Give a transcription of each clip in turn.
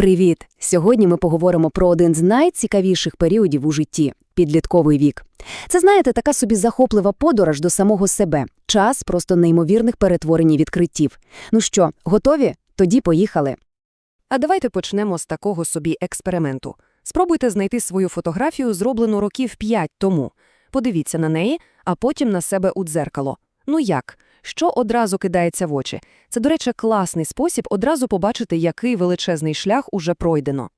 Привіт! Сьогодні ми поговоримо про один з найцікавіших періодів у житті підлітковий вік. Це, знаєте, така собі захоплива подорож до самого себе, час просто неймовірних перетворень і відкриттів. Ну що, готові? Тоді поїхали. А давайте почнемо з такого собі експерименту. Спробуйте знайти свою фотографію, зроблену років 5 тому. Подивіться на неї, а потім на себе у дзеркало. Ну як? Що одразу кидається в очі? Це, до речі, класний спосіб одразу побачити, який величезний шлях уже пройдено.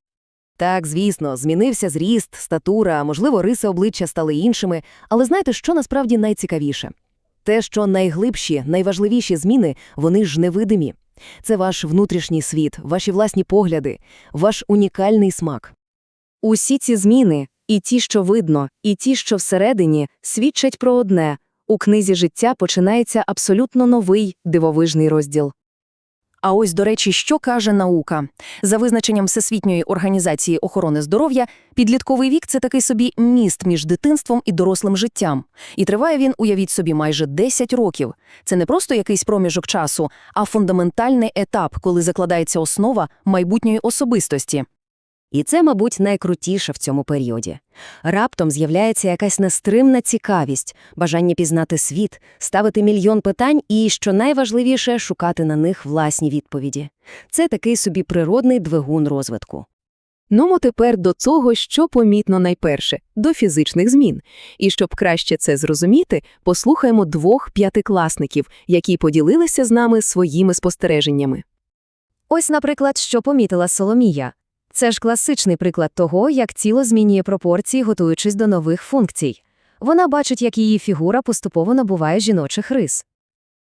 Так, звісно, змінився зріст, статура, можливо, риси обличчя стали іншими, але знаєте, що насправді найцікавіше? Те, що найглибші, найважливіші зміни, вони ж невидимі. Це ваш внутрішній світ, ваші власні погляди, ваш унікальний смак. Усі ці зміни, і ті, що видно, і ті, що всередині, свідчать про одне – у книзі життя починається абсолютно новий дивовижний розділ. А ось, до речі, що каже наука? За визначенням Всесвітньої організації охорони здоров'я, підлітковий вік – це такий собі міст між дитинством і дорослим життям. І триває він, уявіть собі, майже 10 років. Це не просто якийсь проміжок часу, а фундаментальний етап, коли закладається основа майбутньої особистості. І це, мабуть, найкрутіше в цьому періоді. Раптом з'являється якась нестримна цікавість, бажання пізнати світ, ставити мільйон питань і, що найважливіше, шукати на них власні відповіді. Це такий собі природний двигун розвитку. Ну, тепер до того, що помітно найперше – до фізичних змін. І щоб краще це зрозуміти, послухаємо двох п'ятикласників, які поділилися з нами своїми спостереженнями. Ось, наприклад, що помітила Соломія. Це ж класичний приклад того, як тіло змінює пропорції, готуючись до нових функцій. Вона бачить, як її фігура поступово набуває жіночих рис.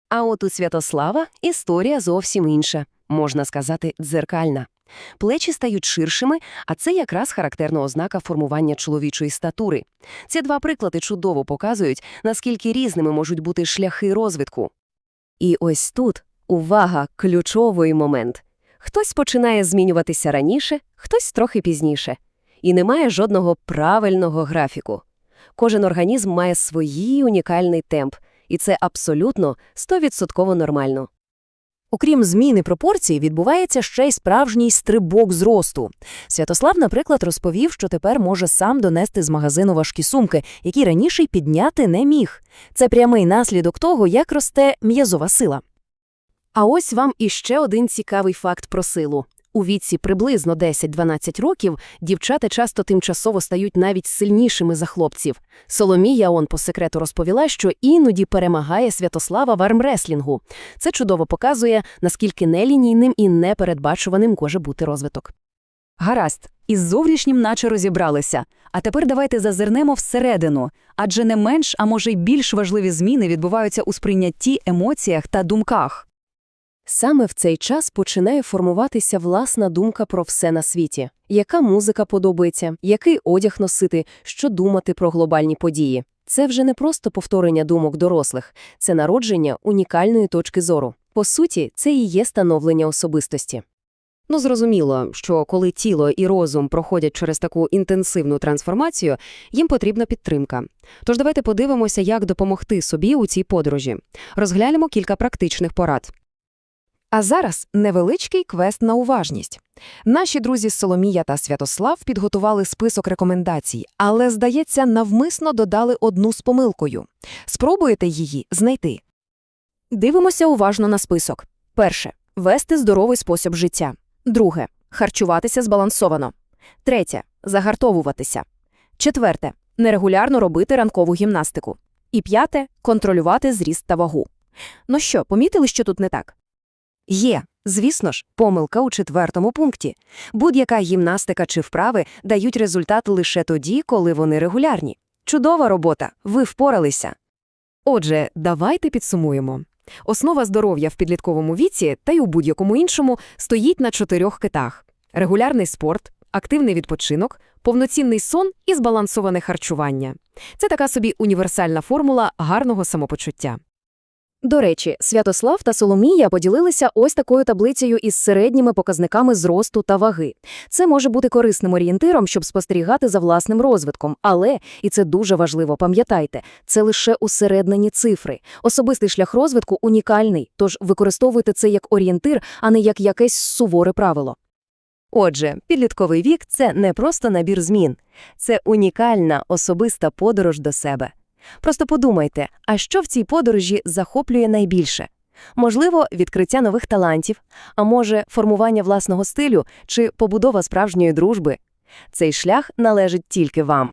А от у Святослава історія зовсім інша, можна сказати, дзеркальна. Плечі стають ширшими, а це якраз характерна ознака формування чоловічої статури. Ці два приклади чудово показують, наскільки різними можуть бути шляхи розвитку. І ось тут, увага, ключовий момент. Хтось починає змінюватися раніше, хтось трохи пізніше. І немає жодного правильного графіку. Кожен організм має свій унікальний темп, і це абсолютно 100% нормально. Окрім зміни пропорцій, відбувається ще й справжній стрибок зросту. Святослав, наприклад, розповів, що тепер може сам донести з магазину важкі сумки, які раніше й підняти не міг. Це прямий наслідок того, як росте м'язова сила. А ось вам іще один цікавий факт про силу. У віці приблизно 10-12 років дівчата часто тимчасово стають навіть сильнішими за хлопців. Соломія он по секрету розповіла, що іноді перемагає Святослава в армреслінгу. Це чудово показує, наскільки нелінійним і непередбачуваним може бути розвиток. Гаразд, із зовнішнім наче розібралися. А тепер давайте зазирнемо всередину, адже не менш, а може й більш важливі зміни відбуваються у сприйнятті, емоціях та думках. Саме в цей час починає формуватися власна думка про все на світі. Яка музика подобається, який одяг носити, що думати про глобальні події. Це вже не просто повторення думок дорослих, це народження унікальної точки зору. По суті, це і є становлення особистості. Ну, зрозуміло, що коли тіло і розум проходять через таку інтенсивну трансформацію, їм потрібна підтримка. Тож давайте подивимося, як допомогти собі у цій подорожі. Розглянемо кілька практичних порад. А зараз невеличкий квест на уважність. Наші друзі Соломія та Святослав підготували список рекомендацій, але, здається, навмисно додали одну з помилкою. Спробуєте її знайти. Дивимося уважно на список. Перше вести здоровий спосіб життя. Друге харчуватися збалансовано. Третє загартовуватися. Четверте нерегулярно робити ранкову гімнастику. І п'яте контролювати зріст та вагу. Ну що, помітили, що тут не так? Є, звісно ж, помилка у четвертому пункті. Будь-яка гімнастика чи вправи дають результат лише тоді, коли вони регулярні. Чудова робота, ви впоралися. Отже, давайте підсумуємо. Основа здоров'я в підлітковому віці та й у будь-якому іншому стоїть на чотирьох китах: регулярний спорт, активний відпочинок, повноцінний сон і збалансоване харчування. Це така собі універсальна формула гарного самопочуття. До речі, Святослав та Соломія поділилися ось такою таблицею із середніми показниками зросту та ваги. Це може бути корисним орієнтиром, щоб спостерігати за власним розвитком, але, і це дуже важливо, пам'ятайте, це лише усереднені цифри. Особистий шлях розвитку унікальний, тож використовуйте це як орієнтир, а не як якесь суворе правило. Отже, підлітковий вік це не просто набір змін, це унікальна особиста подорож до себе. Просто подумайте, а що в цій подорожі захоплює найбільше? Можливо, відкриття нових талантів, а може, формування власного стилю чи побудова справжньої дружби. Цей шлях належить тільки вам.